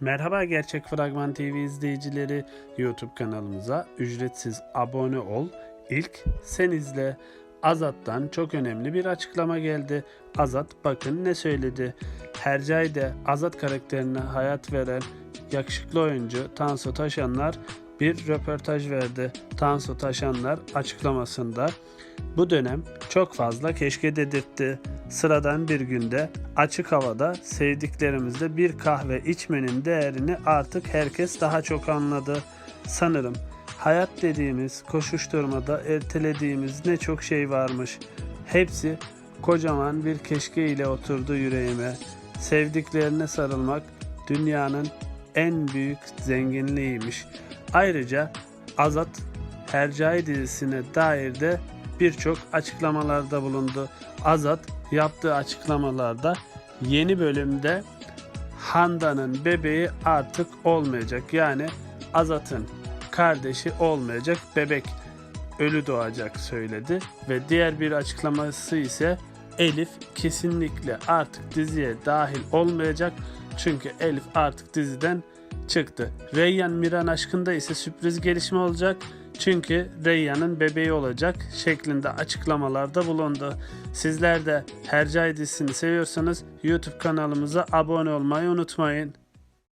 Merhaba Gerçek Fragman TV izleyicileri. YouTube kanalımıza ücretsiz abone ol. İlk sen izle. Azat'tan çok önemli bir açıklama geldi. Azat bakın ne söyledi. Hercai de Azat karakterine hayat veren yakışıklı oyuncu Tansu Taşanlar bir röportaj verdi. Tansu Taşanlar açıklamasında bu dönem çok fazla keşke dedirtti. Sıradan bir günde açık havada sevdiklerimizle bir kahve içmenin değerini artık herkes daha çok anladı. Sanırım hayat dediğimiz koşuşturmada ertelediğimiz ne çok şey varmış. Hepsi kocaman bir keşke ile oturdu yüreğime. Sevdiklerine sarılmak dünyanın en büyük zenginliğiymiş. Ayrıca Azat Hercai dizisine dair de birçok açıklamalarda bulundu. Azat yaptığı açıklamalarda yeni bölümde Handa'nın bebeği artık olmayacak. Yani Azat'ın kardeşi olmayacak bebek ölü doğacak söyledi ve diğer bir açıklaması ise Elif kesinlikle artık diziye dahil olmayacak çünkü Elif artık diziden çıktı. Reyyan Miran aşkında ise sürpriz gelişme olacak. Çünkü Reyyan'ın bebeği olacak şeklinde açıklamalarda bulundu. Sizler de Hercai dizisini seviyorsanız YouTube kanalımıza abone olmayı unutmayın.